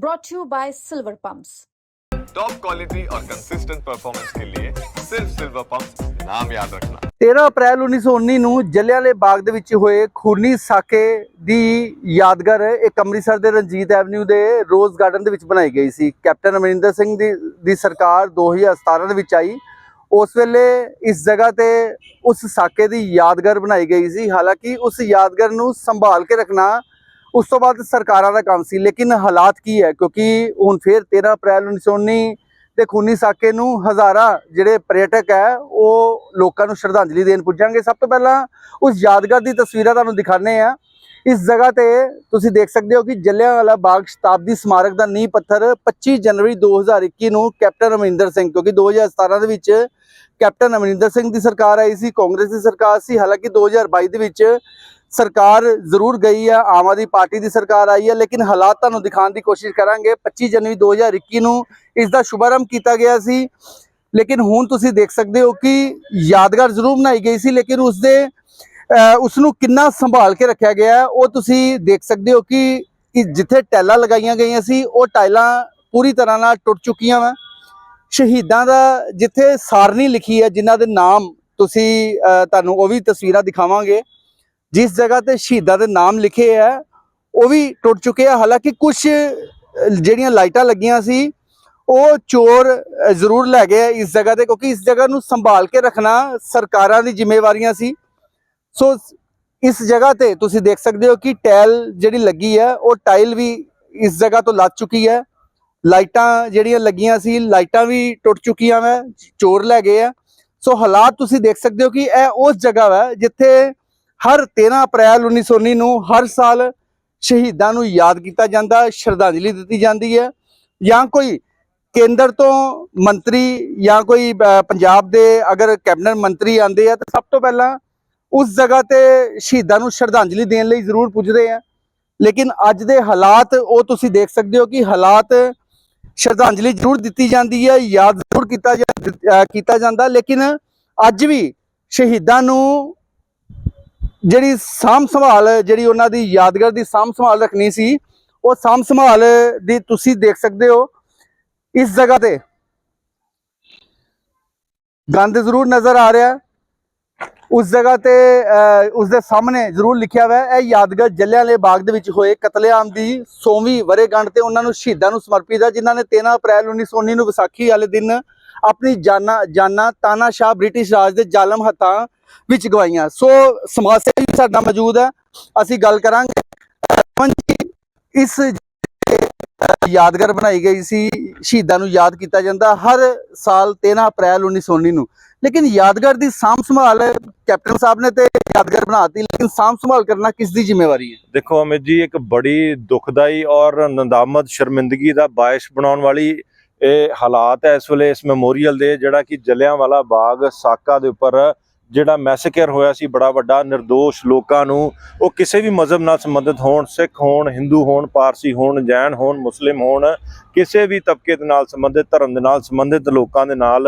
brought to you by Silver Pumps. Top quality और consistent performance के लिए सिर्फ सिल्वर पंप नाम याद रखना 13 ਅਪ੍ਰੈਲ 1919 ਨੂੰ ਜਲਿਆਂਵਾਲੇ ਬਾਗ ਦੇ ਵਿੱਚ ਹੋਏ ਖੂਨੀ ਸਾਕੇ ਦੀ ਯਾਦਗਾਰ ਇੱਕ ਅੰਮ੍ਰਿਤਸਰ ਦੇ ਰਣਜੀਤ ਐਵਨਿਊ ਦੇ ਰੋਜ਼ ਗਾਰਡਨ ਦੇ ਵਿੱਚ ਬਣਾਈ ਗਈ ਸੀ ਕੈਪਟਨ ਅਮਰਿੰਦਰ ਸਿੰਘ ਦੀ ਦੀ ਸਰਕਾਰ 2017 ਦੇ ਵਿੱਚ ਆਈ ਉਸ ਵੇਲੇ ਇਸ ਜਗ੍ਹਾ ਤੇ ਉਸ ਸਾਕੇ ਦੀ ਯਾਦਗਾਰ ਬਣਾਈ ਗਈ ਸੀ ਹਾਲਾਂਕਿ ਉਸ ਯਾਦਗਾਰ ਨੂੰ ਸੰਭਾਲ ਕੇ ਰੱਖਣਾ ਉਸ ਤੋਂ ਬਾਅਦ ਸਰਕਾਰਾਂ ਦਾ ਕੰਮ ਸੀ, ਲੇਕਿਨ ਹਾਲਾਤ ਕੀ ਹੈ? ਕਿਉਂਕਿ ਹੁਣ ਫਿਰ 13 ਅਪ੍ਰੈਲ 1919 ਤੇ ਖੂਨੀ ਸਾਕੇ ਨੂੰ ਹਜ਼ਾਰਾਂ ਜਿਹੜੇ ਪ੍ਰਯਟਕ ਹੈ, ਉਹ ਲੋਕਾਂ ਨੂੰ ਸ਼ਰਧਾਂਜਲੀ ਦੇਣ ਪੁੱਜਾਂਗੇ। ਸਭ ਤੋਂ ਪਹਿਲਾਂ ਉਸ ਯਾਦਗਾਰ ਦੀ ਤਸਵੀਰਾਂ ਤੁਹਾਨੂੰ ਦਿਖਾਣੇ ਆ ਇਸ ਜਗ੍ਹਾ ਤੇ ਤੁਸੀਂ ਦੇਖ ਸਕਦੇ ਹੋ ਕਿ ਜਲਿਆਂਵਾਲਾ ਬਾਗ ਸ਼ਤਾਬਦੀ ਸਮਾਰਕ ਦਾ ਨੀਂਹ ਪੱਥਰ 25 ਜਨਵਰੀ 2021 ਨੂੰ ਕੈਪਟਨ ਅਮਰਿੰਦਰ ਸਿੰਘ, ਕਿਉਂਕਿ 2017 ਦੇ ਵਿੱਚ ਕੈਪਟਨ ਅਮਰਿੰਦਰ ਸਿੰਘ ਦੀ ਸਰਕਾਰ ਆਈ ਸੀ, ਕਾਂਗਰਸ ਦੀ ਸਰਕਾਰ ਸੀ। ਹਾਲਾਂਕਿ 2022 ਦੇ ਵਿੱਚ ਸਰਕਾਰ ਜ਼ਰੂਰ ਗਈ ਹੈ ਆਮ ਆਦਮੀ ਪਾਰਟੀ ਦੀ ਸਰਕਾਰ ਆਈ ਹੈ ਲੇਕਿਨ ਹਾਲਾਤ ਤੁਹਾਨੂੰ ਦਿਖਾਉਣ ਦੀ ਕੋਸ਼ਿਸ਼ ਕਰਾਂਗੇ। 25 ਜਨਵਰੀ 2021 ਨੂੰ ਇਸ ਦਾ ਸ਼ੁਭਾਰੰਭ ਕੀਤਾ ਗਿਆ ਸੀ। ਲੇਕਿਨ ਹੁਣ ਤੁਸੀਂ ਦੇਖ ਸਕਦੇ ਹੋ ਕਿ ਯਾਦਗਾਰ ਜ਼ਰੂਰ ਬਣਾਈ ਗਈ ਸੀ, ਲੇਕਿਨ ਉਸ ਦੇ ਉਸ ਨੂੰ ਕਿੰਨਾ ਸੰਭਾਲ ਕੇ ਰੱਖਿਆ ਗਿਆ, ਉਹ ਤੁਸੀਂ ਦੇਖ ਸਕਦੇ ਹੋ ਕਿ ਜਿੱਥੇ ਟੈਲਾਂ ਲਗਾਈਆਂ ਗਈਆਂ ਸੀ, ਉਹ ਟਾਈਲਾਂ ਪੂਰੀ ਤਰ੍ਹਾਂ ਨਾਲ ਟੁੱਟ ਚੁੱਕੀਆਂ ਵਾ। ਸ਼ਹੀਦਾਂ ਦਾ ਜਿੱਥੇ ਸਾਰਨੀ ਲਿਖੀ ਹੈ, ਜਿਨ੍ਹਾਂ ਦੇ ਨਾਮ ਤੁਸੀਂ ਤੁਹਾਨੂੰ ਉਹ ਵੀ ਤਸਵੀਰਾਂ ਦਿਖਾਵਾਂਗੇ। ਜਿਸ ਜਗ੍ਹਾ ਤੇ ਸ਼ਹੀਦਾਂ ਦੇ ਨਾਮ ਲਿਖੇ ਹੈ ਉਹ ਵੀ ਟੁੱਟ ਚੁੱਕੇ ਆ। ਹਾਲਾਂਕਿ ਕੁਝ ਜਿਹੜੀਆਂ ਲਾਈਟਾਂ ਲੱਗੀਆਂ ਸੀ, ਉਹ ਚੋਰ ਜ਼ਰੂਰ ਲੈ ਗਏ ਆ ਇਸ ਜਗ੍ਹਾ ਤੇ, ਕਿਉਂਕਿ ਇਸ ਜਗ੍ਹਾ ਨੂੰ ਸੰਭਾਲ ਕੇ ਰੱਖਣਾ ਸਰਕਾਰਾਂ ਦੀ ਜ਼ਿੰਮੇਵਾਰੀਆਂ ਸੀ। ਸੋ, ਇਸ ਜਗ੍ਹਾ ਤੇ ਤੁਸੀਂ ਦੇਖ ਸਕਦੇ ਹੋ ਕਿ ਟਾਇਲ ਜਿਹੜੀ ਲੱਗੀ ਹੈ ਉਹ ਟਾਇਲ ਵੀ ਇਸ ਜਗ੍ਹਾ ਤੋਂ ਲੱਗ ਚੁੱਕੀ ਹੈ ਲਾਈਟਾਂ ਜਿਹੜੀਆਂ ਲੱਗੀਆਂ ਸੀ, ਲਾਈਟਾਂ ਵੀ ਟੁੱਟ ਚੁੱਕੀਆਂ ਵਾ, ਚੋਰ ਲੈ ਗਏ ਆ। ਸੋ ਹਾਲਾਤ ਤੁਸੀਂ ਦੇਖ ਸਕਦੇ ਹੋ ਕਿ ਇਹ ਉਸ ਜਗ੍ਹਾ ਵਾ, ਜਿੱਥੇ ਹਰ 13 ਅਪ੍ਰੈਲ 1919 ਨੂੰ ਹਰ ਸਾਲ ਸ਼ਹੀਦਾਂ ਨੂੰ ਯਾਦ ਕੀਤਾ ਜਾਂਦਾ, ਸ਼ਰਧਾਂਜਲੀ ਦਿੱਤੀ ਜਾਂਦੀ ਹੈ। ਜਾਂ ਕੋਈ ਕੇਂਦਰ ਤੋਂ ਮੰਤਰੀ ਜਾਂ ਕੋਈ ਪੰਜਾਬ ਦੇ ਅਗਰ ਕੈਬਨਿਟ ਮੰਤਰੀ ਆਂਦੇ ਆ ਤਾਂ ਸਭ ਤੋਂ ਪਹਿਲਾਂ ਉਸ ਜਗ੍ਹਾ ਤੇ ਸ਼ਹੀਦਾਂ ਨੂੰ ਸ਼ਰਧਾਂਜਲੀ ਦੇਣ ਲਈ ਜ਼ਰੂਰ ਪੁੱਜਦੇ ਆ। ਲੇਕਿਨ ਅੱਜ ਦੇ ਹਾਲਾਤ ਉਹ ਤੁਸੀਂ ਦੇਖ ਸਕਦੇ ਹੋ ਕਿ ਹਾਲਾਤ ਸ਼ਰਧਾਂਜਲੀ ਜ਼ਰੂਰ ਦਿੱਤੀ ਜਾਂਦੀ ਹੈ, ਯਾਦ ਜ਼ਰੂਰ ਕੀਤਾ ਜਾ- ਕੀਤਾ ਜਾਂਦਾ। ਲੇਕਿਨ ਅੱਜ ਵੀ ਸ਼ਹੀਦਾਂ ਨੂੰ ਜਿਹੜੀ ਸਾਂਭ ਸੰਭਾਲ ਜਿਹੜੀ ਉਹਨਾਂ ਦੀ ਯਾਦਗਾਰ ਦੀ ਸਾਂਭ ਸੰਭਾਲ ਰੱਖਣੀ ਸੀ ਉਹ ਸਾਂਭ ਸੰਭਾਲ ਦੀ ਤੁਸੀਂ ਦੇਖ ਸਕਦੇ ਹੋ। ਇਸ ਜਗ੍ਹਾ ਤੇ ਗੰਦ ਜ਼ਰੂਰ ਨਜ਼ਰ ਆ ਰਿਹਾ ਉਸ ਜਗ੍ਹਾ ਤੇ ਅਹ, ਉਸ ਦੇ ਸਾਹਮਣੇ ਜ਼ਰੂਰ ਲਿਖਿਆ ਹੋਇਆ ਹੈ ਇਹ ਯਾਦਗਾਰ ਜਲਿਆਂਵਾਲੇ ਬਾਗ ਦੇ ਵਿੱਚ ਹੋਏ ਕਤਲੇਆਮ ਦੀ 100ਵੀਂ ਵਰੇਗੰਢ ਤੇ ਉਹਨਾਂ ਨੂੰ ਸ਼ਹੀਦਾਂ ਨੂੰ ਸਮਰਪਿਤ ਹੈ ਜਿਨ੍ਹਾਂ ਨੇ 13 ਅਪ੍ਰੈਲ 1919 ਨੂੰ ਵਿਸਾਖੀ ਵਾਲੇ ਦਿਨ ਆਪਣੀ ਜਾਨਾਂ ਜਾਨਾਂ ਤਾਨਾਸ਼ਾਹ ਬ੍ਰਿਟਿਸ਼ ਰਾਜ ਦੇ ਜ਼ਾਲਮ ਹੱਥਾਂ ਵਿੱਚ ਗਵਾਈਆਂ। ਸੋ ਸਮਾਜ ਸੇਵੀ ਸਾਡਾ ਮੌਜੂਦ ਹੈ। ਅਸੀਂ ਗੱਲ ਕਰਾਂਗੇ। ਅਮਨ ਜੀ, ਇਸ ਯਾਦਗਾਰ ਬਣਾਈ ਗਈ ਸੀ, ਸ਼ਹੀਦਾਂ ਨੂੰ ਯਾਦ ਕੀਤਾ ਜਾਂਦਾ ਹਰ ਸਾਲ 13 ਅਪ੍ਰੈਲ 1919 ਨੂੰ। ਲੇਕਿਨ ਯਾਦਗਾਰ ਦੀ ਸਾਂਭ ਸੰਭਾਲ ਕੈਪਟਨ ਸਾਹਿਬ ਨੇ ਤੇ ਯਾਦਗਾਰ ਬਣਾਤੀ, ਲੇਕਿਨ ਸਾਂਭ ਸੰਭਾਲ ਕਰਨਾ ਕਿਸ ਦੀ ਜ਼ਿੰਮੇਵਾਰੀ ਹੈ? ਦੇਖੋ ਅਮਿਤ ਜੀ, ਇੱਕ ਬੜੀ ਦੁਖਦਾਈ ਔਰ ਨੰਦਾਮਤ ਸ਼ਰਮਿੰਦਗੀ ਦਾ ਬਾਇਸ਼ ਬਣਾਉਣ ਵਾਲੀ ਇਹ ਹਾਲਾਤ ਹੈ ਇਸ ਵੇਲੇ ਇਸ ਮੈਮੋਰੀਅਲ ਦੇ, ਜਿਹੜਾ ਕਿ ਜਲਿਆਂਵਾਲਾ ਬਾਗ, ਸਾਕਾ ਦੇ ਉੱਪਰ ਜਿਹੜਾ ਮੈਸੇਕਰ ਹੋਇਆ ਸੀ, ਬੜਾ ਵੱਡਾ નિર્ਦੋਸ਼ ਲੋਕਾਂ ਨੂੰ, ਉਹ ਕਿਸੇ ਵੀ ਮਜ਼ਹਬ ਨਾਲ ਸੰਬੰਧਿਤ ਹੋਣ, ਸਿੱਖ ਹੋਣ, ਹਿੰਦੂ ਹੋਣ, ਪਾਰਸੀ ਹੋਣ, ਜੈਨ ਹੋਣ, ਮੁਸਲਿਮ ਹੋਣ, ਕਿਸੇ ਵੀ ਤਬਕੇ ਦੇ ਨਾਲ ਸੰਬੰਧਿਤ, ਧਰਮ ਦੇ ਨਾਲ ਸੰਬੰਧਿਤ ਲੋਕਾਂ ਦੇ ਨਾਲ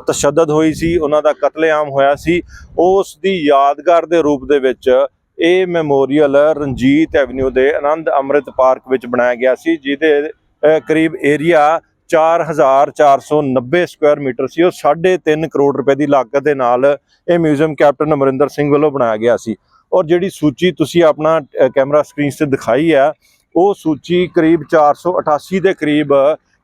ਤਸ਼ੱਦਦ ਹੋਈ ਸੀ, ਉਹਨਾਂ ਦਾ ਕਤਲੇਆਮ ਹੋਇਆ ਸੀ, ਉਸ ਦੀ ਯਾਦਗਾਰ ਦੇ ਰੂਪ ਦੇ ਵਿੱਚ ਇਹ ਮੈਮੋਰੀਅਲ ਰਣਜੀਤ ਐਵਨਿਊ ਦੇ ਆਨੰਦ ਅੰਮ੍ਰਿਤ ਪਾਰਕ ਵਿੱਚ ਬਣਾਇਆ ਗਿਆ ਸੀ, ਜਿਹਦੇ ਕਰੀਬ ਏਰੀਆ 4490 ਸਕੁਆਇਰ ਮੀਟਰ ਸੀ ਉਹ 3.5 ਕਰੋੜ ਰੁਪਏ ਦੀ ਲਾਗਤ ਦੇ ਨਾਲ ਇਹ ਮਿਊਜ਼ੀਅਮ ਕੈਪਟਨ ਅਮਰਿੰਦਰ ਸਿੰਘ ਵੱਲੋਂ ਬਣਾਇਆ ਗਿਆ ਸੀ। ਔਰ ਜਿਹੜੀ ਸੂਚੀ ਤੁਸੀਂ ਆਪਣਾ ਕੈਮਰਾ ਸਕਰੀਨ ਤੇ ਦਿਖਾਈ ਆ, ਉਹ ਸੂਚੀ ਕਰੀਬ 488 ਦੇ ਕਰੀਬ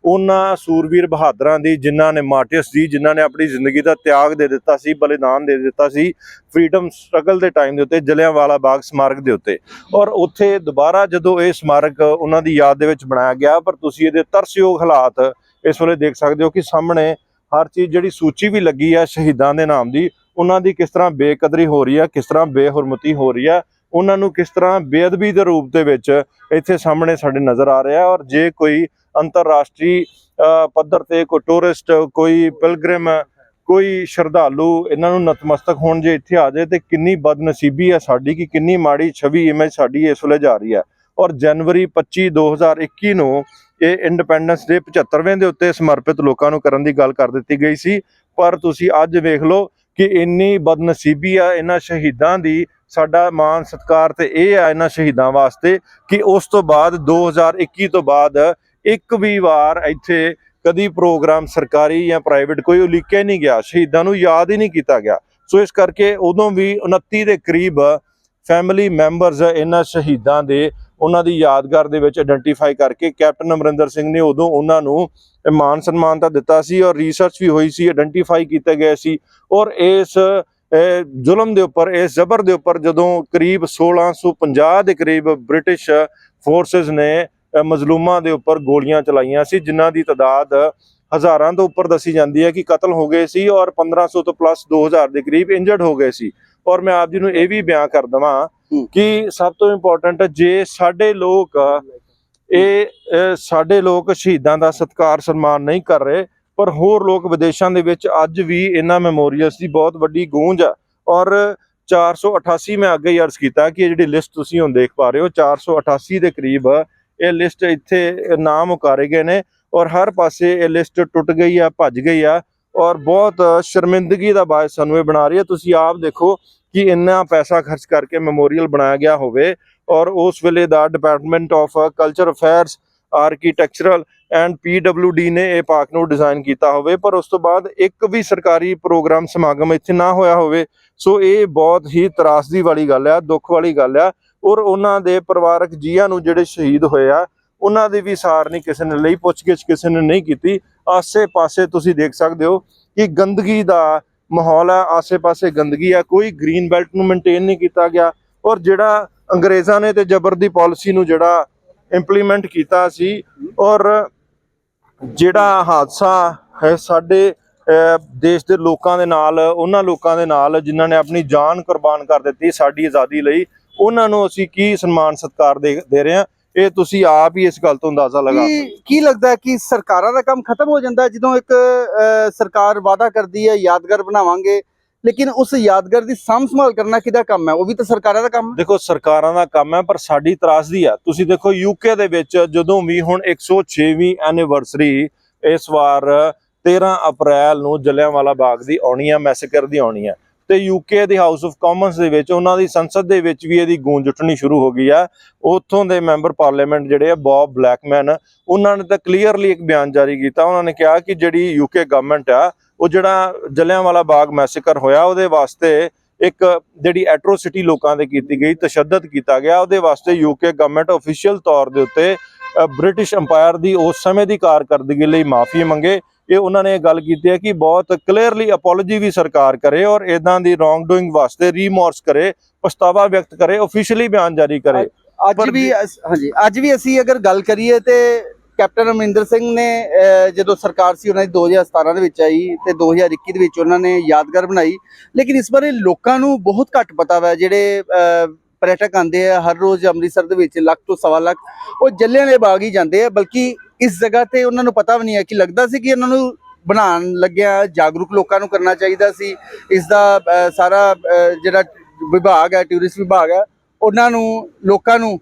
ਉਹਨਾਂ ਸੂਰਵੀਰ ਬਹਾਦਰਾਂ ਦੀ, ਜਿਨ੍ਹਾਂ ਨੇ ਮਾਰਟਿਰਸ ਦੀ, ਜਿਨ੍ਹਾਂ ਨੇ ਆਪਣੀ ਜ਼ਿੰਦਗੀ ਦਾ ਤਿਆਗ ਦੇ ਦਿੱਤਾ ਸੀ, ਬਲੀਦਾਨ ਦੇ ਦਿੱਤਾ ਸੀ ਫਰੀडम ਸਟਰਗਲ ਦੇ ਟਾਈਮ ਦੇ ਉੱਤੇ, ਜਲਿਆਂਵਾਲਾ ਬਾਗ ਸਮਾਰਕ ਦੇ ਉੱਤੇ। ਔਰ ਉੱਥੇ ਦੁਬਾਰਾ ਜਦੋਂ ਇਹ ਸਮਾਰਕ ਉਹਨਾਂ ਦੀ ਯਾਦ ਦੇ ਵਿੱਚ ਬਣਾਇਆ ਗਿਆ, ਪਰ ਤੁਸੀਂ ਇਹਦੇ ਤਰਸਯੋਗ ਹਾਲਾਤ ਇਸ ਵੇਲੇ ਦੇਖ ਸਕਦੇ ਹੋ ਕਿ ਸਾਹਮਣੇ ਹਰ ਚੀਜ਼ ਜਿਹੜੀ ਸੂਚੀ ਵੀ ਲੱਗੀ ਹੈ ਸ਼ਹੀਦਾਂ ਦੇ ਨਾਮ ਦੀ, ਉਹਨਾਂ ਦੀ ਕਿਸ ਤਰ੍ਹਾਂ ਬੇਕਦਰੀ ਹੋ ਰਹੀ ਹੈ ਕਿਸ ਤਰ੍ਹਾਂ ਬੇਹੁਰਮਤੀ ਹੋ ਰਹੀ ਹੈ ਉਹਨਾਂ ਨੂੰ ਕਿਸ ਤਰ੍ਹਾਂ ਬੇਅਦਬੀ ਦੇ ਰੂਪ ਦੇ ਵਿੱਚ ਇੱਥੇ ਸਾਹਮਣੇ ਸਾਡੇ ਨਜ਼ਰ ਆ ਰਿਹਾ। ਔਰ ਜੇ ਕੋਈ ਅੰਤਰਰਾਸ਼ਟਰੀ ਪੱਧਰ ਤੇ ਕੋਈ ਟੂਰਿਸਟ ਕੋਈ ਪਿਲਗ੍ਰਿਮ ਕੋਈ ਸ਼ਰਧਾਲੂ ਇਹਨਾਂ ਨੂੰ ਨਤਮਸਤਕ ਹੋਣ ਜੇ ਇੱਥੇ ਆ ਜਾਏ ਤੇ ਕਿੰਨੀ ਬਦਨਸੀਬੀ ਹੈ ਸਾਡੀ ਕਿ ਕਿੰਨੀ ਮਾੜੀ ਛਵੀ ਇਮੇਜ ਸਾਡੀ ਇਸ ਵੇਲੇ ਜਾ ਰਹੀ ਹੈ। ਔਰ ਜਨਵਰੀ 25 2021 ਨੂੰ ਇਹ ਇੰਡੀਪੈਂਡੈਂਸ ਡੇ 75ਵੇਂ ਦੇ ਉੱਤੇ ਸਮਰਪਿਤ ਲੋਕਾਂ ਨੂੰ ਕਰਨ ਦੀ ਗੱਲ ਕਰ ਦਿੱਤੀ ਗਈ ਸੀ। ਪਰ ਤੁਸੀਂ ਅੱਜ ਵੇਖ ਲਓ ਕਿ ਇੰਨੀ ਬਦਨਸੀਬੀ ਆ ਇਹਨਾਂ ਸ਼ਹੀਦਾਂ ਦੀ, ਸਾਡਾ ਮਾਣ ਸਤਿਕਾਰ ਤੇ ਇਹ ਆ ਇਹਨਾਂ ਸ਼ਹੀਦਾਂ ਵਾਸਤੇ ਕਿ ਉਸ ਤੋਂ ਬਾਅਦ 2021 ਤੋਂ ਬਾਅਦ ਇੱਕ ਵੀ ਵਾਰ ਇੱਥੇ ਕਦੀ ਪ੍ਰੋਗਰਾਮ ਸਰਕਾਰੀ ਜਾਂ ਪ੍ਰਾਈਵੇਟ ਕੋਈ ਉਲੀਕਿਆ ਨਹੀਂ ਗਿਆ, ਸ਼ਹੀਦਾਂ ਨੂੰ ਯਾਦ ਹੀ ਨਹੀਂ ਕੀਤਾ ਗਿਆ। ਸੋ ਇਸ ਕਰਕੇ ਉਦੋਂ ਵੀ 29 ਦੇ ਕਰੀਬ ਫੈਮਿਲੀ ਮੈਂਬਰਸ ਇਹਨਾਂ ਸ਼ਹੀਦਾਂ ਦੇ ਉਹਨਾਂ ਦੀ ਯਾਦਗਾਰ ਦੇ ਵਿੱਚ ਆਇਡੈਂਟੀਫਾਈ ਕਰਕੇ ਕੈਪਟਨ ਅਮਰਿੰਦਰ ਸਿੰਘ ਨੇ ਉਦੋਂ ਉਹਨਾਂ ਨੂੰ ਮਾਨ ਸਨਮਾਨ ਤਾਂ ਦਿੱਤਾ ਸੀ ਔਰ ਰਿਸਰਚ ਵੀ ਹੋਈ ਸੀ ਆਇਡੈਂਟੀਫਾਈ ਕੀਤੇ ਗਏ ਸੀ ਔਰ ਇਸ ਜ਼ੁਲਮ ਦੇ ਉੱਪਰ ਇਸ ਜ਼ਬਰ ਦੇ ਉੱਪਰ ਜਦੋਂ ਕਰੀਬ 1650 ਦੇ ਕਰੀਬ ਬ੍ਰਿਟਿਸ਼ ਫੋਰਸਸ ਨੇ ਮਜ਼ਲੂਮਾਂ ਦੇ ਉੱਪਰ ਗੋਲੀਆਂ ਚਲਾਈਆਂ ਸੀ ਜਿਨ੍ਹਾਂ ਦੀ ਤਾਦਾਦ ਹਜ਼ਾਰਾਂ ਤੋਂ ਉੱਪਰ ਦੱਸੀ ਜਾਂਦੀ ਹੈ ਕਿ ਕਤਲ ਹੋ ਗਏ ਸੀ ਔਰ 1500 ਤੋਂ ਪਲੱਸ 2000 ਦੇ ਕਰੀਬ ਇੰਜਰਡ ਹੋ ਗਏ ਸੀ ਔਰ ਮੈਂ ਆਪ ਜੀ ਨੂੰ ਇਹ ਵੀ ਬਿਆਨ ਕਰ ਦਵਾਂ। ਕਿ ਸਭ ਤੋਂ ਇੰਪੋਰਟੈਂਟ ਜੇ ਸਾਡੇ ਲੋਕ ਇਹ ਸਾਡੇ ਲੋਕ ਸ਼ਹੀਦਾਂ ਦਾ ਸਤਿਕਾਰ ਸਨਮਾਨ ਨਹੀਂ ਕਰ ਰਹੇ ਪਰ ਹੋਰ ਲੋਕ ਵਿਦੇਸ਼ਾਂ ਦੇ ਵਿੱਚ ਅੱਜ ਵੀ ਇਹਨਾਂ ਮੈਮੋਰੀਅਲਸ ਦੀ ਬਹੁਤ ਵੱਡੀ ਗੂੰਜ ਹੈ ਔਰ 488 ਮੈਂ ਅੱਗੇ ਹੀ ਅਰਜ਼ ਕੀਤਾ ਕਿ ਇਹ ਜਿਹੜੀ ਲਿਸਟ ਤੁਸੀਂ ਹੁਣ ਦੇਖ ਪਾ ਰਹੇ ਹੋ 488 ਦੇ ਕਰੀਬ ਇਹ ਲਿਸਟ ਇੱਥੇ ਨਾਮ ਉਕਾਰੇ ਗਏ ਨੇ ਔਰ ਹਰ ਪਾਸੇ ਇਹ ਲਿਸਟ ਟੁੱਟ ਗਈ ਆ, ਭੱਜ ਗਈ ਆ ਔਰ ਬਹੁਤ ਸ਼ਰਮਿੰਦਗੀ ਦਾ ਬਾਇਸ ਸਾਨੂੰ ਇਹ ਬਣਾ ਰਹੀ ਹੈ। ਤੁਸੀਂ ਆਪ ਦੇਖੋ ਕਿ ਇੰਨਾ ਪੈਸਾ ਖਰਚ ਕਰਕੇ ਮੈਮੋਰੀਅਲ ਬਣਾਇਆ ਗਿਆ ਹੋਵੇ ਔਰ ਉਸ ਵੇਲੇ ਦਾ department of culture affairs architectural and PWD ਨੇ ਇਹ ਪਾਰਕ ਨੂੰ ਡਿਜ਼ਾਈਨ ਕੀਤਾ ਹੋਵੇ, ਪਰ ਉਸ ਤੋਂ ਬਾਅਦ ਇੱਕ ਵੀ ਸਰਕਾਰੀ ਪ੍ਰੋਗਰਾਮ ਸਮਾਗਮ ਇੱਥੇ ਨਾ ਹੋਇਆ ਹੋਵੇ। ਸੋ ਇਹ ਬਹੁਤ ਹੀ ਤਰਾਸਦੀ ਵਾਲੀ ਗੱਲ ਆ, ਦੁੱਖ ਵਾਲੀ ਗੱਲ ਆ ਔਰ ਉਹਨਾਂ ਦੇ ਪਰਿਵਾਰਕ ਜੀਆਂ ਨੂੰ ਜਿਹੜੇ ਸ਼ਹੀਦ ਹੋਏ ਆ, ਉਹਨਾਂ ਦੀ ਵੀ ਸਾਰ ਨਹੀਂ ਕਿਸੇ ਨੇ ਲਈ, ਪੁੱਛਗਿੱਛ ਕਿਸੇ ਨੇ ਨਹੀਂ ਕੀਤੀ। ਆਸੇ-ਪਾਸੇ ਤੁਸੀਂ ਦੇਖ ਸਕਦੇ ਹੋ ਕਿ ਗੰਦਗੀ ਦਾ ਮਾਹੌਲ ਆ, ਆਸੇ-ਪਾਸੇ ਗੰਦਗੀ ਆ, ਕੋਈ ਗ੍ਰੀਨ ਬੈਲਟ ਨੂੰ ਮੇਨਟੇਨ ਨਹੀਂ ਕੀਤਾ ਗਿਆ। ਔਰ ਜਿਹੜਾ ਅੰਗਰੇਜ਼ਾਂ ਨੇ ਤੇ ਜ਼ਬਰ ਦੀ ਪਾਲਿਸੀ ਨੂੰ ਜਿਹੜਾ ਇੰਪਲੀਮੈਂਟ ਕੀਤਾ ਸੀ, ਔਰ ਜਿਹੜਾ ਹਾਦਸਾ ਹੈ ਸਾਡੇ ਦੇਸ਼ ਦੇ ਲੋਕਾਂ ਦੇ ਨਾਲ, ਉਹਨਾਂ ਲੋਕਾਂ ਦੇ ਨਾਲ, ਜਿਨ੍ਹਾਂ ਨੇ ਆਪਣੀ ਜਾਨ ਕੁਰਬਾਨ ਕਰ ਦਿੱਤੀ ਸਾਡੀ ਆਜ਼ਾਦੀ ਲਈ ਉਹਨਾਂ ਨੂੰ ਅਸੀਂ ਕੀ ਸਨਮਾਨ ਸਤਿਕਾਰ ਦੇ ਦੇ ਰਹੇ ਹਾਂ? ਇਹ ਤੁਸੀਂ ਆਪ ਹੀ ਇਸ ਗੱਲ ਤੋਂ ਅੰਦਾਜ਼ਾ ਲਗਾ ਹੋ। ਕੀ ਲੱਗਦਾ ਹੈ ਕਿ ਸਰਕਾਰਾਂ ਦਾ ਕੰਮ ਖਤਮ ਹੋ ਜਾਂਦਾ ਹੈ? ਜਦੋਂ ਇੱਕ ਸਰਕਾਰ ਵਾਅਦਾ ਕਰਦੀ ਹੈ ਯਾਦਗਾਰ ਬਣਾਵਾਂਗੇ ਲੇਕਿਨ ਉਸ ਯਾਦਗਾਰ ਦੀ ਸਾਂਭ ਸੰਭਾਲ ਕਰਨਾ ਕਿਹਦਾ ਕੰਮ ਹੈ? ਉਹ ਵੀ ਤਾਂ ਸਰਕਾਰਾਂ ਦਾ ਕੰਮ ਹੈ। ਦੇਖੋ ਸਰਕਾਰਾਂ ਦਾ ਕੰਮ ਹੈ ਪਰ ਸਾਡੀ ਤਰਾਸਦੀ ਆ। ਤੁਸੀਂ ਦੇਖੋ ਯੂਕੇ ਦੇ ਵਿੱਚ ਜਦੋਂ ਵੀ ਹੁਣ 106ਵੀਂ ਐਨੀਵਰਸਰੀ ਇਸ ਵਾਰ 13 ਅਪ੍ਰੈਲ ਨੂੰ ਜਲਿਆਂਵਾਲਾ ਬਾਗ ਦੀ ਆਉਣੀ ਆ ਮੈਸੇਕਰ ਦੀ ਆਉਣੀ ਆ ਤੇ ਯੂਕੇ ਦੀ ਹਾਊਸ ਆਫ ਕਾਮਨਸ ਦੇ ਵਿੱਚ ਉਹਨਾਂ ਦੀ ਸੰਸਦ ਦੇ ਵਿੱਚ ਵੀ ਇਹਦੀ ਗੂੰਜ ਉੱਠਣੀ ਸ਼ੁਰੂ ਹੋ ਗਈ ਆ। ਉੱਥੋਂ ਦੇ ਮੈਂਬਰ ਪਾਰਲੀਮੈਂਟ ਜਿਹੜੇ ਆ ਬੌਬ ਬਲੈਕਮੈਨ ਉਹਨਾਂ ਨੇ ਤਾਂ ਕਲੀਅਰਲੀ ਇੱਕ ਬਿਆਨ ਜਾਰੀ ਕੀਤਾ। ਉਹਨਾਂ ਨੇ ਕਿਹਾ ਕਿ ਜਿਹੜੀ ਯੂਕੇ ਗਵਰਨਮੈਂਟ ਆ, ਉਹ ਜਿਹੜਾ ਜਲਿਆਂਵਾਲਾ ਬਾਗ ਮੈਸੇਕਰ ਹੋਇਆ, ਉਹਦੇ ਵਾਸਤੇ ਇੱਕ ਜਿਹੜੀ ਐਟਰੋਸਿਟੀ ਲੋਕਾਂ ਦੇ ਕੀਤੀ ਗਈ, ਤਸ਼ੱਦਦ ਕੀਤਾ ਗਿਆ। ਉਹਦੇ ਵਾਸਤੇ ਯੂਕੇ ਗਵਰਨਮੈਂਟ ਅਫੀਸ਼ੀਅਲ ਤੌਰ ਦੇ ਉੱਤੇ ਬ੍ਰਿਟਿਸ਼ ਅੰਪਾਇਰ ਦੀ ਉਸ ਸਮੇਂ ਦੀ ਕਾਰਕਰਦਗੀ ਲਈ ਮਾਫੀ ਮੰਗੇ। ਇਹ ਉਹਨਾਂ ਨੇ ਗੱਲ ਕੀਤੀ ਹੈ ਕਿ ਬਹੁਤ ਕਲੀਅਰਲੀ ਅਪੋਲੋਜੀ ਵੀ ਸਰਕਾਰ ਕਰੇ ਔਰ ਇਦਾਂ ਦੀ ਰੋਂਗ ਡੂਇੰਗ ਵਾਸਤੇ ਰੀਮੋਰਸ ਕਰੇ ਪਛਤਾਵਾ ਵਿਅਕਤ ਕਰੇ ਅਫੀਸ਼ੀਅਲੀ ਬਿਆਨ ਜਾਰੀ ਕਰੇ। ਅੱਜ ਵੀ ਹਾਂਜੀ ਅੱਜ ਵੀ ਅਸੀਂ ਅਗਰ ਗੱਲ ਕਰੀਏ ਤੇ ਕੈਪਟਨ ਅਮਰਿੰਦਰ ਸਿੰਘ ਨੇ ਜਦੋਂ ਸਰਕਾਰ ਸੀ ਉਹਨਾਂ ਦੀ 2017 ਦੇ ਵਿੱਚ ਆਈ ਤੇ 2021 ਦੇ ਵਿੱਚ ਉਹਨਾਂ ਨੇ ਯਾਦਗਾਰ ਬਣਾਈ। ਲੇਕਿਨ ਇਸ ਬਾਰੇ ਲੋਕਾਂ ਨੂੰ ਬਹੁਤ ਘੱਟ ਪਤਾ ਵਾ ਜਿਹੜੇ ਪਰਯਟਕ ਆਉਂਦੇ ਆ, ਹਰ ਰੋਜ਼ ਅੰਮ੍ਰਿਤਸਰ ਦੇ ਵਿੱਚ ਲੱਖ ਤੋਂ ਸਵਾ ਲੱਖ, ਉਹ ਜਲਿਆਂਵਾਲੇ ਬਾਗ ਹੀ ਜਾਂਦੇ ਆ, ਬਲਕਿ ਇਸ ਜਗ੍ਹਾ ਤੇ ਉਹਨਾਂ ਨੂੰ ਪਤਾ ਵੀ ਨਹੀਂ ਹੈ ਕਿ ਲੱਗਦਾ ਸੀ ਕਿ ਉਹਨਾਂ ਨੂੰ ਬਣਾਉਣ ਲੱਗਿਆ, ਜਾਗਰੂਕ ਲੋਕਾਂ ਨੂੰ ਕਰਨਾ ਚਾਹੀਦਾ ਸੀ। ਇਸ ਦਾ ਸਾਰਾ ਜਿਹੜਾ ਵਿਭਾਗ ਹੈ, ਟੂਰਿਸਟ ਵਿਭਾਗ ਹੈ, ਉਹਨਾਂ ਨੂੰ, ਲੋਕਾਂ ਨੂੰ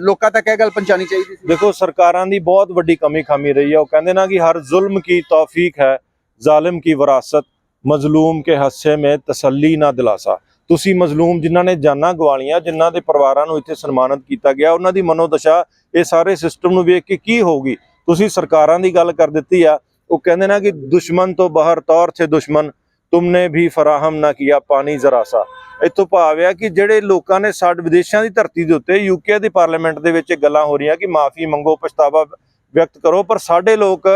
ਲੋਕਾਂ ਤੱਕ ਇਹ ਗੱਲ ਪਹੁੰਚਾਉਣੀ ਚਾਹੀਦੀ ਸੀ। ਦੇਖੋ, ਸਰਕਾਰਾਂ ਦੀ ਬਹੁਤ ਵੱਡੀ ਕਮੀ ਖਾਮੀ ਰਹੀ ਹੈ। ਉਹ ਕਹਿੰਦੇ ਨਾ ਕਿ ਹਰ ਜ਼ੁਲਮ ਕੀ ਤੌਫੀਕ ਹੈ, ਜ਼ਾਲਿਮ ਕੀ ਵਿਰਾਸਤ, ਮਜ਼ਲੂਮ ਕੇ ਹੱਸੇ में ਤਸੱਲੀ ਨਾ ਦਿਲਾਸਾ। ਤੁਸੀਂ ਮਜ਼ਲੂਮ ਜਿਨ੍ਹਾਂ ਨੇ ਜਾਨਾਂ ਗਵਾਲੀਆਂ, ਜਿਨ੍ਹਾਂ ਦੇ ਪਰਿਵਾਰਾਂ ਨੂੰ ਇੱਥੇ ਸਨਮਾਨਿਤ ਕੀਤਾ ਗਿਆ, ਉਹਨਾਂ ਦੀ ਮਨੋਦਸ਼ਾ ਇਹ ਸਾਰੇ ਸਿਸਟਮ ਨੂੰ ਵੇਖ ਕੇ ਕੀ ਹੋਊਗੀ? ਤੁਸੀਂ ਸਰਕਾਰਾਂ ਦੀ ਗੱਲ ਕਰ ਦਿੱਤੀ ਆ, ਉਹ ਕਹਿੰਦੇ ਨਾ ਕਿ ਦੁਸ਼ਮਣ ਤੋਂ ਬਾਹਰ ਤੌਰ ਥੇ ਦੁਸ਼ਮਣ, ਤੁਮਨੇ ਵੀ ਫਰਾਹਮ ਨਾ ਕੀਆ ਪਾਣੀ ਜ਼ਰਾ ਸਾ। ਇੱਥੋਂ ਭਾਵ ਹੈ ਕਿ ਜਿਹੜੇ ਲੋਕਾਂ ਨੇ ਸਾਡੇ ਵਿਦੇਸ਼ਾਂ ਦੀ ਧਰਤੀ ਦੇ ਉੱਤੇ ਯੂਕੇ ਦੀ ਪਾਰਲੀਮੈਂਟ ਦੇ ਵਿੱਚ ਇਹ ਗੱਲਾਂ ਹੋ ਰਹੀਆਂ ਕਿ ਮਾਫੀ ਮੰਗੋ, ਪਛਤਾਵਾ ਵਿਅਕਤ ਕਰੋ, ਪਰ ਸਾਡੇ ਲੋਕ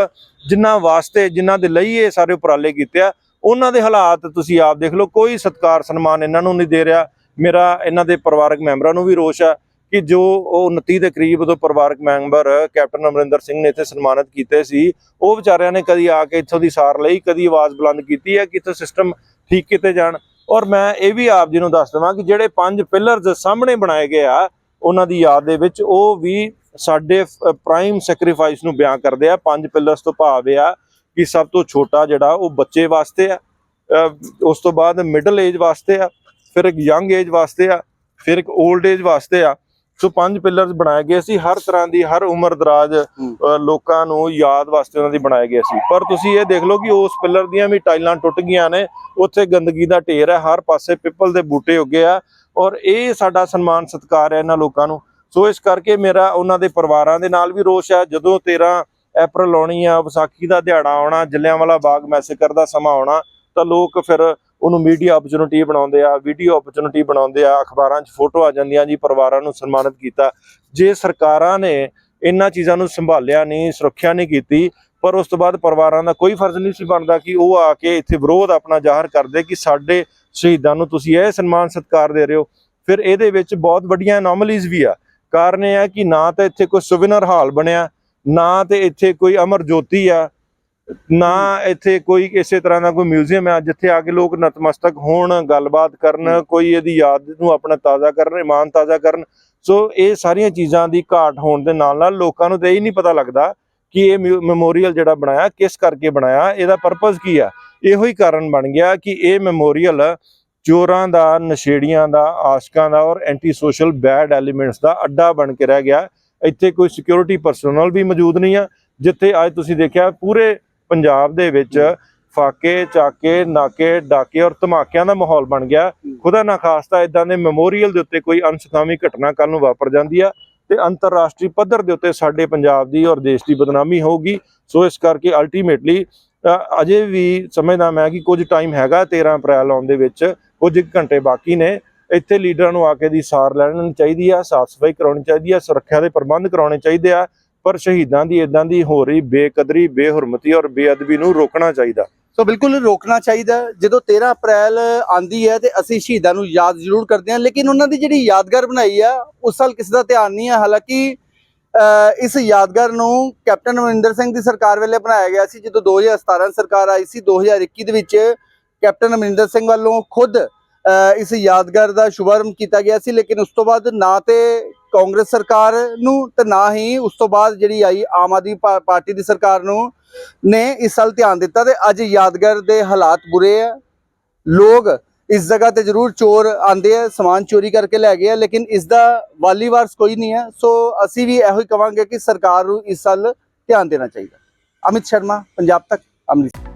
ਜਿਨ੍ਹਾਂ ਵਾਸਤੇ, ਜਿਨ੍ਹਾਂ ਦੇ ਲਈ ਇਹ ਸਾਰੇ ਉਪਰਾਲੇ ਕੀਤੇ ਆ ਉਹਨਾਂ ਦੇ ਹਾਲਾਤ ਤੁਸੀਂ ਆਪ ਦੇਖ ਲਓ, ਕੋਈ ਸਤਕਾਰ ਸਨਮਾਨ ਇਹਨਾਂ ਨੂੰ ਨਹੀਂ ਦੇ ਰਿਹਾ। ਮੇਰਾ ਇਹਨਾਂ ਦੇ ਪਰਿਵਾਰਕ ਮੈਂਬਰਾਂ ਨੂੰ ਵੀ ਰੋਸ਼ ਆ ਕਿ ਜੋ ਉਹ 29 ਦੇ ਕਰੀਬ ਉਦੋਂ ਪਰਿਵਾਰਕ ਮੈਂਬਰ ਕੈਪਟਨ ਅਮਰਿੰਦਰ ਸਿੰਘ ਨੇ ਇੱਥੇ ਸਨਮਾਨਿਤ ਕੀਤੇ ਸੀ, ਉਹ ਵਿਚਾਰਿਆਂ ਨੇ ਕਦੀ ਆ ਕੇ ਇੱਥੋਂ ਦੀ ਸਾਰ ਲਈ, ਕਦੀ ਆਵਾਜ਼ ਬੁਲੰਦ ਕੀਤੀ ਹੈ ਕਿ ਇੱਥੇ ਸਿਸਟਮ ਠੀਕ ਕੀਤੇ ਜਾਣ। ਔਰ ਮੈਂ ਇਹ ਵੀ ਆਪ ਜੀ ਨੂੰ ਦੱਸ ਦਵਾਂ ਕਿ ਜਿਹੜੇ ਪੰਜ ਪਿਲਰਸ ਸਾਹਮਣੇ ਬਣਾਏ ਗਏ ਆ, ਉਹਨਾਂ ਦੀ ਯਾਦ ਦੇ ਵਿੱਚ ਉਹ ਵੀ ਸਾਡੇ ਪ੍ਰਾਈਮ ਸੈਕਰੀਫਾਈਸ ਨੂੰ ਬਿਆਨ ਕਰਦੇ ਆ, ਪੰਜ ਪਿਲਰਸ ਤੋਂ ਭਾਵ ਇਹ ਆ ਕਿ ਸਭ ਤੋਂ ਛੋਟਾ ਜਿਹੜਾ ਉਹ ਬੱਚੇ ਵਾਸਤੇ ਆ ਉਸ ਤੋਂ ਬਾਅਦ ਮਿਡਲ ਏਜ ਵਾਸਤੇ ਆ ਫਿਰ ਇੱਕ ਯੰਗ ਏਜ ਵਾਸਤੇ ਆ ਫਿਰ ਇੱਕ 올ਡ ਏਜ ਵਾਸਤੇ ਆ। ਸੋ ਪੰਜ ਪਿਲਰਸ ਬਣਾਏ ਗਏ ਸੀ ਹਰ ਤਰ੍ਹਾਂ ਦੀ ਹਰ ਉਮਰ ਦਰਾਜ ਲੋਕਾਂ ਨੂੰ ਯਾਦ ਵਾਸਤੇ ਉਹਨਾਂ ਦੀ ਬਣਾਏ ਗਏ ਸੀ। ਪਰ ਤੁਸੀਂ ਇਹ ਦੇਖ ਲਓ ਕਿ ਉਸ ਪਿਲਰ ਦੀਆਂ ਵੀ ਟਾਈਲਾਂ ਟੁੱਟ ਗਈਆਂ ਨੇ ਉੱਥੇ ਗੰਦਗੀ ਦਾ ਢੇਰ ਹੈ ਹਰ ਪਾਸੇ ਪਿੱਪਲ ਦੇ ਬੂਟੇ ਉੱਗੇ ਆ ਔਰ ਇਹ ਸਾਡਾ ਸਨਮਾਨ ਸਤਿਕਾਰ ਹੈ ਇਹਨਾਂ ਲੋਕਾਂ ਨੂੰ। ਸੋ ਇਸ ਕਰਕੇ ਮੇਰਾ ਉਹਨਾਂ ਦੇ ਪਰਿਵਾਰਾਂ ਦੇ ਨਾਲ ਵੀ ਰੋਸ਼ ਹੈ ਜਦੋਂ 13 ਅਪ੍ਰੈਲ ਆਉਣੀ ਆ, ਵਿਸਾਖੀ ਦਾ ਦਿਹਾੜਾ ਆਉਣਾ ਜਲਿਆਂਵਾਲਾ ਬਾਗ ਮੈਸੇਕਰ ਦਾ ਸਮਾਂ ਆਉਣਾ, ਤਾਂ ਲੋਕ ਫਿਰ ਉਹਨੂੰ ਮੀਡੀਆ ਓਪਰਚੁਨਿਟੀ ਬਣਾਉਂਦੇ ਆ ਵੀਡੀਓ ਓਪਰਚੁਨਿਟੀ ਬਣਾਉਂਦੇ ਆ, ਅਖਬਾਰਾਂ 'ਚ ਫੋਟੋ ਆ ਜਾਂਦੀਆਂ ਜੀ, ਪਰਿਵਾਰਾਂ ਨੂੰ ਸਨਮਾਨਿਤ ਕੀਤਾ। ਜੇ ਸਰਕਾਰਾਂ ਨੇ ਇਹਨਾਂ ਚੀਜ਼ਾਂ ਨੂੰ ਸੰਭਾਲਿਆ ਨਹੀਂ, ਸੁਰੱਖਿਆ ਨਹੀਂ ਕੀਤੀ, ਪਰ ਉਸ ਤੋਂ ਬਾਅਦ ਪਰਿਵਾਰਾਂ ਦਾ ਕੋਈ ਫਰਜ਼ ਨਹੀਂ ਸੀ ਬਣਦਾ ਕਿ ਉਹ ਆ ਕੇ ਇੱਥੇ ਵਿਰੋਧ ਆਪਣਾ ਜ਼ਾਹਰ ਕਰਦੇ ਕਿ ਸਾਡੇ ਸ਼ਹੀਦਾਂ ਨੂੰ ਤੁਸੀਂ ਇਹ ਸਨਮਾਨ, ਸਤਿਕਾਰ ਦੇ ਰਹੇ ਹੋ। ਫਿਰ ਇਹਦੇ ਵਿੱਚ ਬਹੁਤ ਵੱਡੀਆਂ ਅਨੋਮਲੀਜ਼ ਵੀ ਆ। ਕਾਰਨ ਇਹ ਆ ਕਿ ਨਾ ਤਾਂ ਇੱਥੇ ਕੋਈ ਸੁਵਿਨਰ ਹਾਲ ਬਣਿਆ ਨਾ ਤੇ ਇੱਥੇ ਕੋਈ ਅਮਰ ਜੋਤੀ ਆ ਨਾ ਇੱਥੇ ਕੋਈ ਕਿਸੇ ਤਰ੍ਹਾਂ ਦਾ ਕੋਈ ਮਿਊਜ਼ੀਅਮ ਹੈ ਜਿੱਥੇ ਆ ਕੇ ਲੋਕ ਨਤਮਸਤਕ ਹੋਣ ਗੱਲਬਾਤ ਕਰਨ ਕੋਈ ਇਹਦੀ ਯਾਦ ਨੂੰ ਆਪਣਾ ਤਾਜ਼ਾ ਕਰਨ ਇਮਾਨ ਤਾਜ਼ਾ ਕਰਨ। ਸੋ ਇਹ ਸਾਰੀਆਂ ਚੀਜ਼ਾਂ ਦੀ ਘਾਟ ਹੋਣ ਦੇ ਨਾਲ ਨਾਲ ਲੋਕਾਂ ਨੂੰ ਤੇ ਇਹ ਨਹੀਂ ਪਤਾ ਲੱਗਦਾ ਕਿ ਇਹ ਮੈਮੋਰੀਅਲ ਜਿਹੜਾ ਬਣਾਇਆ ਕਿਸ ਕਰਕੇ ਬਣਾਇਆ ਇਹਦਾ ਪਰਪਸ ਕੀ ਆ? ਇਹੋ ਹੀ ਕਾਰਨ ਬਣ ਗਿਆ ਕਿ ਇਹ ਮੈਮੋਰੀਅਲ ਚੋਰਾਂ ਦਾ ਨਸ਼ੇੜੀਆਂ ਦਾ ਆਸ਼ਕਾਂ ਦਾ ਔਰ ਐਂਟੀ ਸੋਸ਼ਲ ਬੈਡ ਐਲੀਮੈਂਟਸ ਦਾ ਅੱਡਾ ਬਣ ਕੇ ਰਹਿ ਗਿਆ। ਇੱਥੇ ਕੋਈ ਸਿਕਿਉਰਿਟੀ ਪਰਸਨਲ ਵੀ ਮੌਜੂਦ ਨਹੀਂ ਆ ਜਿੱਥੇ ਅੱਜ ਤੁਸੀਂ ਦੇਖਿਆ ਪੂਰੇ ਪੰਜਾਬ ਦੇ ਵਿੱਚ ਫਾਕੇ ਚਾਕੇ ਨਾਕੇ ਡਾਕੇ ਔਰ ਧਮਾਕਿਆਂ ਦਾ ਮਾਹੌਲ ਬਣ ਗਿਆ। ਖੁਦਾ ਨਾ ਖਾਸਤਾ ਇਦਾਂ ਦੇ ਮੈਮੋਰੀਅਲ ਦੇ ਉੱਤੇ ਕੋਈ ਅਨਸੁਖਾਵੀ ਘਟਨਾ ਕੱਲ ਨੂੰ ਵਾਪਰ ਜਾਂਦੀ ਆ ਤੇ ਅੰਤਰਰਾਸ਼ਟਰੀ ਪੱਧਰ ਦੇ ਉੱਤੇ ਸਾਡੇ ਪੰਜਾਬ ਦੀ ਔਰ ਦੇਸ਼ ਦੀ ਬਦਨਾਮੀ ਹੋਊਗੀ। ਸੋ ਇਸ ਕਰਕੇ ਅਲਟੀਮੇਟਲੀ ਅਜੇ ਵੀ ਸਮਝਦਾ ਮੈਂ ਕਿ ਕੁਝ ਟਾਈਮ ਹੈਗਾ 13 ਅਪ੍ਰੈਲ ਆਉਣ ਦੇ ਵਿੱਚ ਕੁਝ ਘੰਟੇ ਬਾਕੀ ਨੇ। ਇੱਥੇ ਲੀਡਰਾਂ ਨੂੰ ਆ ਕੇ ਦੀ ਸਾਰ ਲੈਣੀ ਚਾਹੀਦੀ ਆ, ਸਾਫ਼ ਸਫ਼ਾਈ ਕਰਾਉਣੀ ਚਾਹੀਦੀ ਆ, ਸੁਰੱਖਿਆ ਦੇ ਪ੍ਰਬੰਧ ਕਰਾਉਣੇ ਚਾਹੀਦੇ ਆ, ਪਰ ਸ਼ਹੀਦਾਂ ਦੀ ਇਦਾਂ ਦੀ ਹੋ ਰਹੀ ਬੇਕਦਰੀ, ਬੇਹਰਮਤੀ ਔਰ ਬੇਅਦਬੀ ਨੂੰ ਰੋਕਣਾ ਚਾਹੀਦਾ। ਸੋ ਬਿਲਕੁਲ ਰੋਕਣਾ ਚਾਹੀਦਾ। ਜਦੋਂ 13 ਅਪ੍ਰੈਲ ਆਂਦੀ ਹੈ ਤੇ ਅਸੀਂ ਸ਼ਹੀਦਾਂ ਨੂੰ ਯਾਦ ਜ਼ਰੂਰ ਕਰਦੇ ਹਾਂ, ਲੇਕਿਨ ਉਹਨਾਂ ਦੀ ਜਿਹੜੀ ਯਾਦਗਾਰ ਬਣਾਈ ਆ, ਉਸ ਸਾਲ ਕਿਸੇ ਦਾ ਧਿਆਨ ਨਹੀਂ ਹੈ ਹਾਲਾਂਕਿ ਇਸ ਯਾਦਗਾਰ ਨੂੰ ਕੈਪਟਨ ਅਮਰਿੰਦਰ ਸਿੰਘ ਦੀ ਸਰਕਾਰ ਵੇਲੇ ਬਣਾਇਆ ਗਿਆ ਸੀ, ਜਦੋਂ 2017 ਸਰਕਾਰ ਆਈ ਸੀ 2021 ਦੇ ਵਿੱਚ ਕੈਪਟਨ ਅਮਰਿੰਦਰ ਸਿੰਘ ਵੱਲੋਂ ਖੁਦ ਇਸ ਯਾਦਗਾਰ ਦਾ ਸ਼ੁਭਾਰੰਭ ਕੀਤਾ ਗਿਆ ਸੀ, ਲੇਕਿਨ ਉਸ ਤੋਂ ਬਾਅਦ ਨਾ ਤੇ ਕਾਂਗਰਸ ਸਰਕਾਰ ਨੂੰ ਤੇ ਨਾ ਹੀ ਉਸ ਤੋਂ ਬਾਅਦ ਜਿਹੜੀ ਆਈ ਆਮ ਆਦਮੀ ਪਾ- ਪਾਰਟੀ ਦੀ ਸਰਕਾਰ ਨੂੰ ਨੇ ਇਸ ਵੱਲ ਧਿਆਨ ਦਿੱਤਾ ਤੇ ਅੱਜ ਯਾਦਗਾਰ ਦੇ ਹਾਲਾਤ ਬੁਰੇ ਆ। ਲੋਕ ਇਸ ਜਗ੍ਹਾ ਤੇ ਜ਼ਰੂਰ ਚੋਰ ਆਂਦੇ ਆ, ਸਮਾਨ ਚੋਰੀ ਕਰਕੇ ਲੈ ਗਏ ਆ, ਲੇਕਿਨ ਇਸ ਦਾ ਵਾਲੀ ਵਾਰਸ ਕੋਈ ਨਹੀਂ ਹੈ ਸੋ ਅਸੀਂ ਵੀ ਇਹੋ ਹੀ ਕਵਾਂਗੇ ਕਿ ਸਰਕਾਰ ਨੂੰ ਇਸ ਵੱਲ ਧਿਆਨ ਦੇਣਾ ਚਾਹੀਦਾ। ਅਮਿਤ ਸ਼ਰਮਾ, ਪੰਜਾਬ ਤੱਕ, ਅੰਮ੍ਰਿਤਸਰ।